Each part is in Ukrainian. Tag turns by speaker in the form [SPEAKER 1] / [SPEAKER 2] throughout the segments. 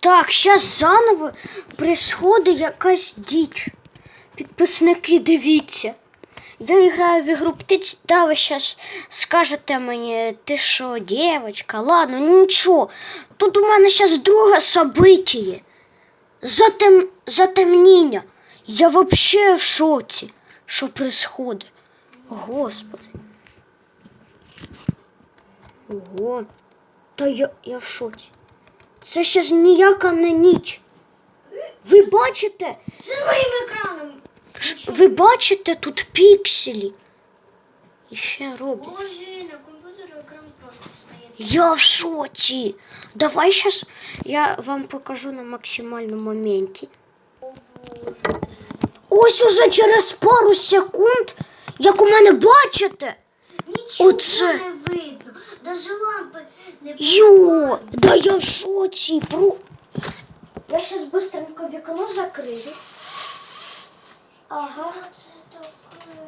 [SPEAKER 1] Так, зараз заново происходить якась діч. Підписники, дивіться. Я граю в ігру птиць, да, ви зараз скажете мені, ти що, дівчинка, ладно, нічого. Тут у мене зараз друге событие. Затем... Затемніння. Я вообще в шоці. Що происходит? Господи. Ого. Та я, я в шоці. Це ще ж ніяка не ніч. Ви бачите?
[SPEAKER 2] Що з моїм екраном?
[SPEAKER 1] Ж- Ви бачите тут пікселі? І ще роблять.
[SPEAKER 2] Боже, на комп'ютері екран просто стоїть.
[SPEAKER 1] Я в шоці. Давай зараз я вам покажу на максимальному моменті. Ось уже через пару секунд, як у мене бачите.
[SPEAKER 2] Нічого
[SPEAKER 1] Оце.
[SPEAKER 2] не видно. Даже лампи не
[SPEAKER 1] Йо, да я в шоці. Про... Я зараз быстренько вікно закрию. Ага.
[SPEAKER 2] Це таке.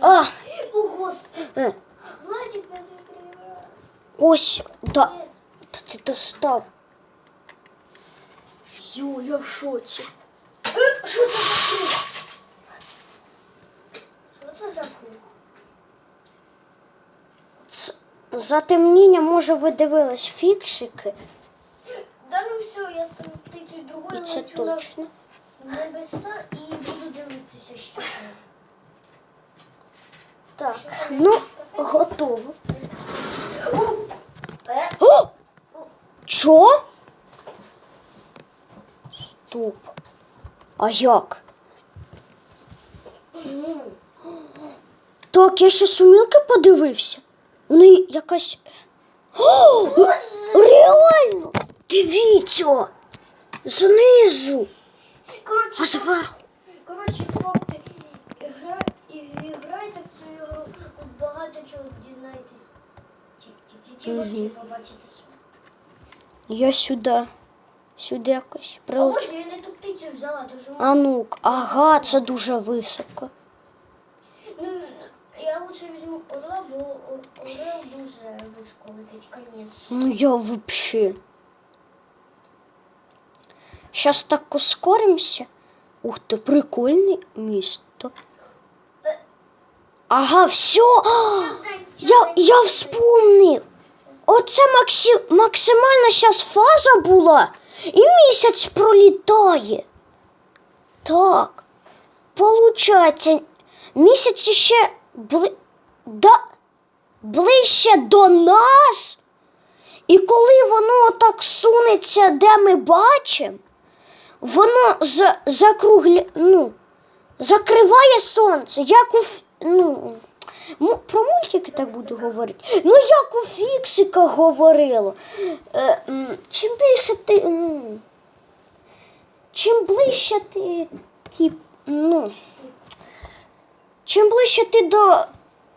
[SPEAKER 2] Я.
[SPEAKER 1] А,
[SPEAKER 2] О, Господи.
[SPEAKER 1] е,
[SPEAKER 2] Владик не закриває.
[SPEAKER 1] ось, да. Та ти достав. Йо, я в шоці.
[SPEAKER 2] Що це за круг? Що це за круг?
[SPEAKER 1] Ц- Затемніння, може, ви дивились фіксики,
[SPEAKER 2] Да ну все, я стану птицею
[SPEAKER 1] і це
[SPEAKER 2] лечу на
[SPEAKER 1] точно.
[SPEAKER 2] небеса і буду дивитися, що там.
[SPEAKER 1] Так, ну, готово.
[SPEAKER 2] Е,
[SPEAKER 1] О! Чо? Стоп. А як?
[SPEAKER 2] ну,
[SPEAKER 1] Так, я ще сумілки подивився. Вони якась. О! Реально! Дивіться! Знизу!
[SPEAKER 2] Коротше,
[SPEAKER 1] А зверху.
[SPEAKER 2] коротше, факти. Гра... і- і Грайте в цю ігру, тут багато чого дізнаєтесь. Побачите.
[SPEAKER 1] Я сюди. Сюди якось
[SPEAKER 2] А ось я не ту птицю взяла, що
[SPEAKER 1] А ну, ага, це дуже високо.
[SPEAKER 2] Лучше візьму орла, бо орел дуже високо летить, звісно.
[SPEAKER 1] Ну я вообще. Сейчас так ускоримся. Ух ты, прикольне місто. Ага, все. Я, я вспомнив. Оце максі... максимальна зараз фаза була, і місяць пролітає. Так. Получається, місяць ще бли... да... ближче до нас. І коли воно так сунеться, де ми бачимо, воно з... закругля... ну, закриває сонце, як у ну, про мультики так буду говорити. Ну, як у Фіксика говорило. Е, чим більше ти. Ну, чим ближче ти, ті, ну, чим ближче ти до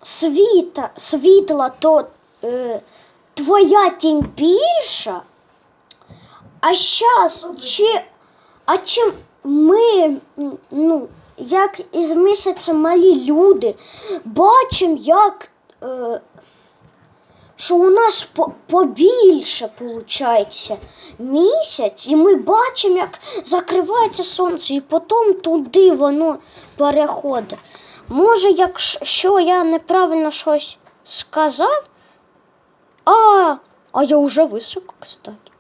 [SPEAKER 1] світа, світла, то е, твоя тінь більша. А щас, чи, а чим ми, ну, як із місяця малі люди, бачимо, як е, що у нас по- побільше виходить місяць, і ми бачимо, як закривається сонце, і потім туди воно переходить. Може, якщо я неправильно щось сказав, а, а я вже високо, кстати.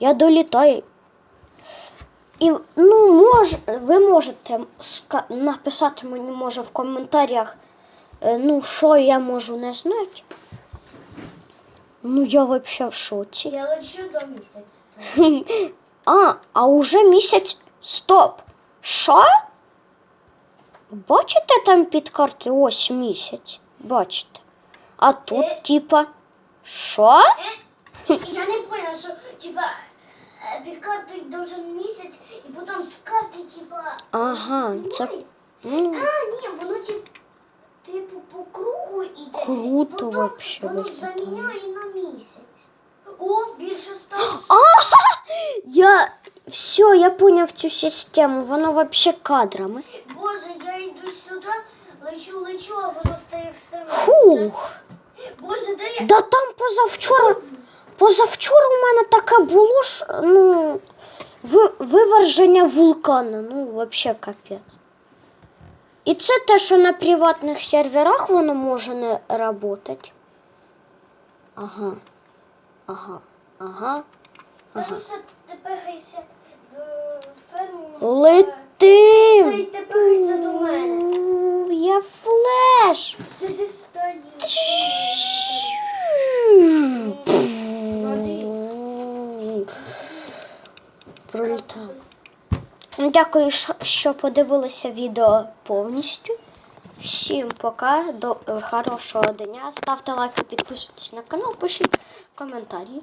[SPEAKER 1] Я долітаю. І ну, мож, ви можете написати мені, може, в коментарях, е, ну, що я можу не знати. Ну, я взагалі в шоці.
[SPEAKER 2] Я лечу до місяця.
[SPEAKER 1] А, а уже місяць. Стоп. Що? Бачите там під картою? Ось місяць. Бачите. А тут,
[SPEAKER 2] Е.
[SPEAKER 1] типа, що?
[SPEAKER 2] Я не поняла, що типа е, під картою должен місяць, і потім з карти, типа.
[SPEAKER 1] Ага, це ну,
[SPEAKER 2] А, ні, воно тип, типу по кругу іде.
[SPEAKER 1] Круто
[SPEAKER 2] потім
[SPEAKER 1] вообще
[SPEAKER 2] Воно заміняє на місяць. О, більше стало.
[SPEAKER 1] я все, я поняв цю систему. Воно вообще кадрами.
[SPEAKER 2] Боже, я йду сюди, лечу, лечу, а воно стає все менше.
[SPEAKER 1] Фух.
[SPEAKER 2] Боже, де я?
[SPEAKER 1] Да там позавчора позавчора у мене таке було ж, ну, ви- виверження вулкана. Ну, взагалі капець. І це те, що на приватних серверах воно може не працювати. Ага. Ага. Ага.
[SPEAKER 2] Ага. все теперися в ферму. Та й
[SPEAKER 1] Летим!
[SPEAKER 2] до мене.
[SPEAKER 1] Я флеш. Пролітав. Дякую, що- що подивилися відео повністю. Всім пока, до е, хорошого дня. Ставте лайки, підписуйтесь на канал, пишіть коментарі.